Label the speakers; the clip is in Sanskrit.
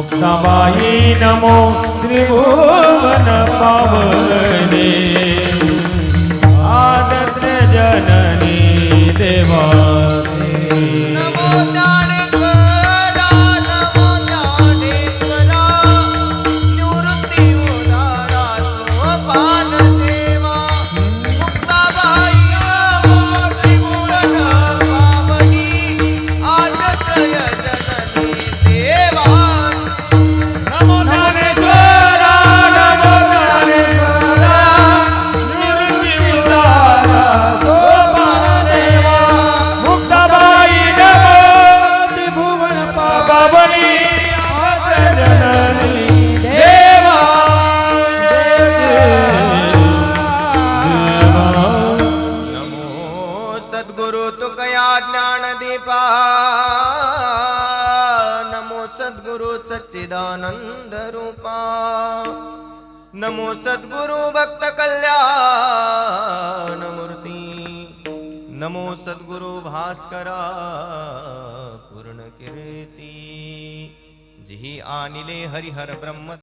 Speaker 1: મુક્તાબાઈ નમો ત્રિભુવન પાવને આદત જનની
Speaker 2: દેવા सद्गुरु तुकया ज्ञानदीपा। नमो सद्गुरु सच्चिदानन्दरूपा नमो सद्गुरु भक्तकल्याणमूर्ति नमो सद्गुरु भास्करा पूर्णकीर्ति जिहि आनिले हरिहर ब्रह्म